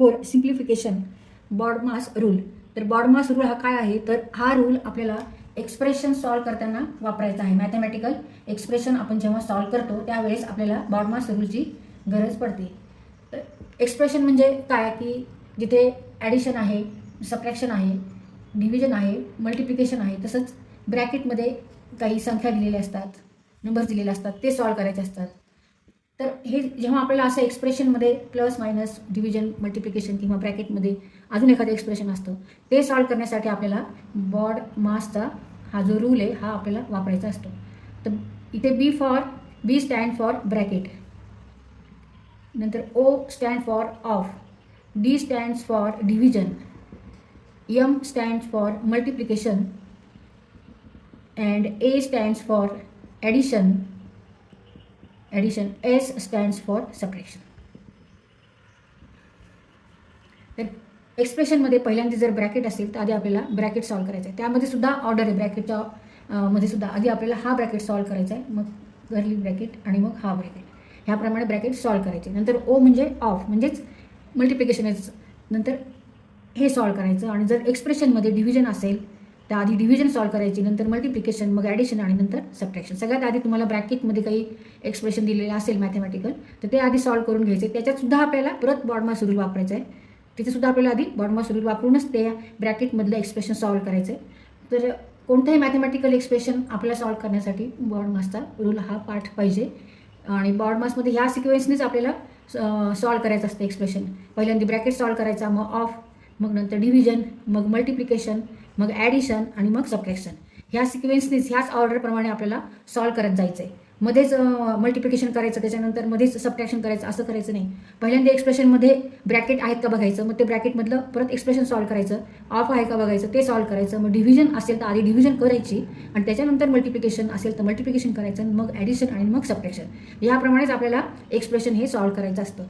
Four simplification BODMAS rule तर BODMAS rule हा काय आहे? तर हा रूल आपल्याला एक्सप्रेशन सॉल्व करताना वापरायचा आहे. मॅथमॅटिकल एक्सप्रेशन आपण जेव्हा सॉल्व करतो त्यावेळेस आपल्याला बॉडमास रूलची गरज पडते. तर एक्सप्रेशन म्हणजे काय? की जिथे ॲडिशन आहे सप्रॅक्शन आहे डिव्हिजन आहे मल्टिप्लिकेशन आहे तसंच ब्रॅकेटमध्ये काही संख्या दिलेल्या असतात नंबर्स दिलेले असतात ते सॉल्व करायचे असतात. तर हे जेव्हा आपल्याला असं एक्सप्रेशनमध्ये प्लस मायनस डिव्हिजन मल्टिप्लिकेशन किंवा ब्रॅकेटमध्ये अजून एखादं एक्सप्रेशन असतं ते सॉल्व करण्यासाठी आपल्याला बॉड मासचा हा जो रूल आहे हा आपल्याला वापरायचा असतो. तर इथे B for B stand for bracket नंतर O stand for of D stands for division M stands for multiplication and A stands for addition addition S stands for subtraction तर एक्सप्रेशनमध्ये पहिल्यांदा जर ब्रॅकेट असेल तर आधी आपल्याला ब्रॅकेट सॉल्व करायचं आहे. त्यामध्ये सुद्धा ऑर्डर आहे. ब्रॅकेटच्या मध्ये सुद्धा आधी आपल्याला हा ब्रॅकेट सॉल्व करायचा आहे. मग गर्ली ब्रॅकेट आणि मग हा ब्रॅकेट ह्याप्रमाणे ब्रॅकेट सॉल्व करायचे. नंतर ओ म्हणजे ऑफ म्हणजेच मल्टिप्लिकेशनच नंतर हे सॉल्व करायचं. आणि जर एक्सप्रेशनमध्ये डिव्हिजन असेल तर आधी डिव्हिजन सॉल्व करायची नंतर मल्टिप्लिकेशन मग ॲडिशन आणि नंतर सबट्रॅक्शन सगळ्यात आधी तुम्हाला ब्रॅकेटमध्ये काही एक्सप्रेशन दिलेलं असेल मॅथमॅटिकल तर ते आधी सॉल्व करून घ्यायचे. त्याच्यातसुद्धा आपल्याला परत बॉडमा सुरू वापरायचं आहे. तिथेसुद्धा आपल्याला आधी बॉडमा सुरू वापरूनच ते ब्रॅकेटमधलं एक्सप्रेशन सॉल्व करायचं आहे तर कोणतंही मॅथमॅटिकल एक्सप्रेशन आपल्याला सॉल्व करण्यासाठी बॉडमासचा रूल हा पाठ पाहिजे. आणि बॉडमासमध्ये ह्या सिक्वेन्सनेच आपल्याला सॉल्व करायचं असतं एक्सप्रेशन पहिल्यांदा ब्रॅकेट सॉल्व करायचा मग ऑफ मग नंतर डिव्हिजन मग मल्टिप्लिकेशन मग ॲडिशन आणि मग सबट्रॅक्शन ह्या सिक्वेन्सनीच ह्याच ऑर्डरप्रमाणे आपल्याला सॉल्व करत जायचं आहे मध्येच मल्टिप्लिकेशन करायचं त्याच्यानंतर मध्येच सबट्रॅक्शन करायचं असं करायचं नाही. पहिल्यांदा एक्सप्रेशनमध्ये ब्रॅकेट आहेत का बघायचं मग ते ब्रॅकेटमधलं परत एक्सप्रेशन सॉल्व करायचं. ऑफ आहे का बघायचं ते सॉल्व करायचं. मग डिव्हिजन असेल तर आधी डिव्हिजन करायची आणि त्याच्यानंतर मल्टिप्लिकेशन असेल तर मल्टिप्लिकेशन करायचं आणि मग ॲडिशन आणि मग सबट्रॅक्शन याप्रमाणेच आपल्याला एक्सप्रेशन हे सॉल्व करायचं असतं.